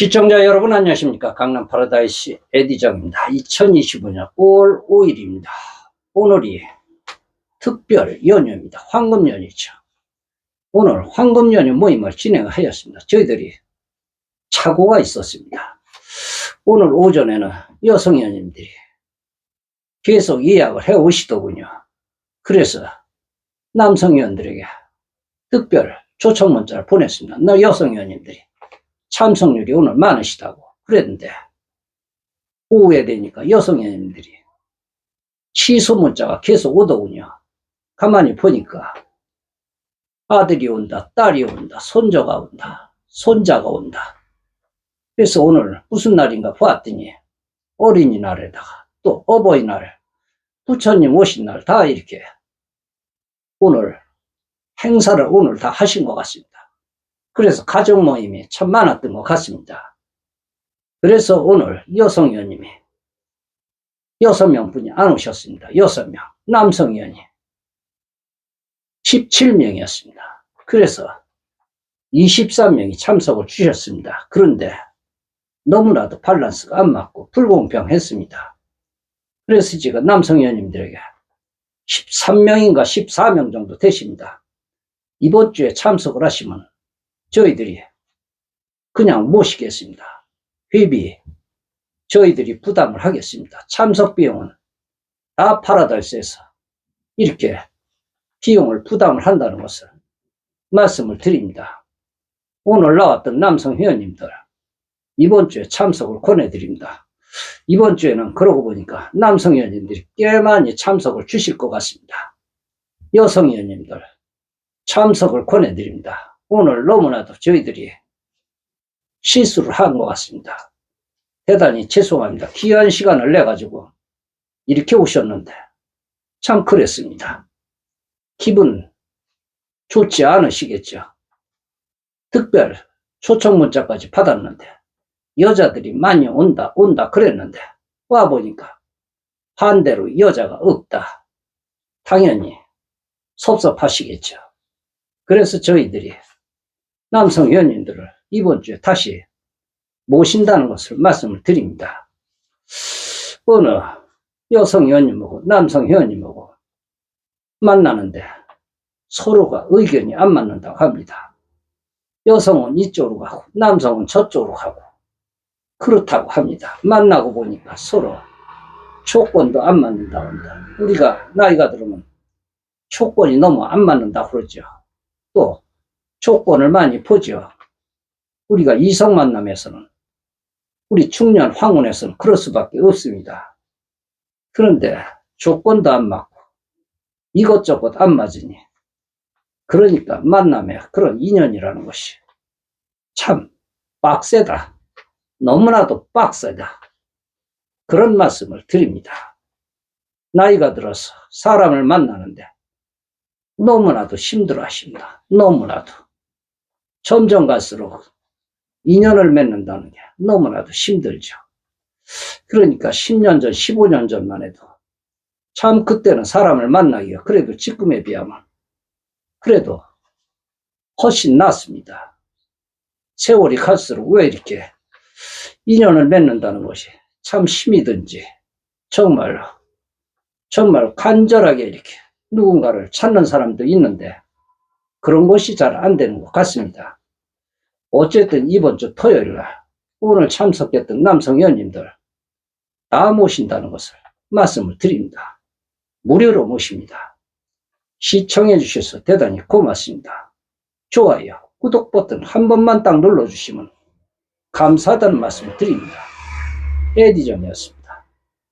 시청자 여러분 안녕하십니까? 강남 파라다이스 에디정입니다. 2025년 5월 5일입니다. 오늘이 특별 연휴입니다. 황금연휴죠. 오늘 황금연휴 모임을 진행하였습니다. 저희들이 착오가 있었습니다. 오늘 오전에는 여성연님들이 계속 예약을 해 오시더군요. 그래서 남성위원들에게 특별 초청 문자를 보냈습니다. 나 여성위원님들이 참석률이 오늘 많으시다고 그랬는데 오후에 되니까 여성연님들이 취소 문자가 계속 오더군요. 가만히 보니까 아들이 온다, 딸이 온다, 손자가 온다, 손자가 온다. 그래서 오늘 무슨 날인가 보았더니 어린이날에다가 또 어버이날, 부처님 오신 날 다 이렇게 오늘 행사를 오늘 다 하신 것 같습니다. 그래서 가족 모임이 참 많았던 것 같습니다. 그래서 오늘 여성 의원님이 여섯 명 분이 안 오셨습니다. 여섯 명 남성 의원이 17명이었습니다. 그래서 23명이 참석을 주셨습니다. 그런데 너무나도 밸런스가 안 맞고 불공평했습니다. 그래서 제가 남성 의원님들에게 13명인가 14명 정도 되십니다. 이번 주에 참석을 하시면 저희들이 그냥 모시겠습니다. 회비 저희들이 부담을 하겠습니다. 참석 비용은 다 파라다이스에서 이렇게 비용을 부담을 한다는 것을 말씀을 드립니다. 오늘 나왔던 남성 회원님들 이번 주에 참석을 권해드립니다. 이번 주에는 그러고 보니까 남성 회원님들이 꽤 많이 참석을 주실 것 같습니다. 여성 회원님들 참석을 권해드립니다. 오늘 너무나도 저희들이 실수를 한 것 같습니다. 대단히 죄송합니다. 귀한 시간을 내가지고 이렇게 오셨는데 참 그랬습니다. 기분 좋지 않으시겠죠? 특별 초청 문자까지 받았는데 여자들이 많이 온다 온다 그랬는데 와보니까 반대로 여자가 없다. 당연히 섭섭하시겠죠. 그래서 저희들이 남성 연인들을 이번 주에 다시 모신다는 것을 말씀을 드립니다. 어느 여성 회원님하고 남성 회원님하고 만나는데 서로가 의견이 안 맞는다고 합니다. 여성은 이쪽으로 가고 남성은 저쪽으로 가고 그렇다고 합니다. 만나고 보니까 서로 조건도 안 맞는다고 합니다. 우리가 나이가 들으면 조건이 너무 안 맞는다고 그러죠. 또 조건을 많이 보죠. 우리가 이성 만남에서는 우리 중년 황혼에서는 그럴 수밖에 없습니다. 그런데 조건도 안 맞고 이것저것 안 맞으니 그러니까 만남에 그런 인연이라는 것이 참 빡세다. 너무나도 빡세다. 그런 말씀을 드립니다. 나이가 들어서 사람을 만나는데 너무나도 힘들어 하십니다. 너무나도. 점점 갈수록 인연을 맺는다는 게 너무나도 힘들죠. 그러니까 10년 전, 15년 전만 해도 참 그때는 사람을 만나기가 그래도 지금에 비하면 그래도 훨씬 낫습니다. 세월이 갈수록 왜 이렇게 인연을 맺는다는 것이 참 힘이 든지 정말로 정말 간절하게 이렇게 누군가를 찾는 사람도 있는데 그런 것이 잘 안 되는 것 같습니다. 어쨌든 이번 주 토요일 날 오늘 참석했던 남성 의원님들 다 모신다는 것을 말씀을 드립니다. 무료로 모십니다. 시청해 주셔서 대단히 고맙습니다. 좋아요, 구독 버튼 한 번만 딱 눌러주시면 감사하다는 말씀을 드립니다. 에디전이었습니다.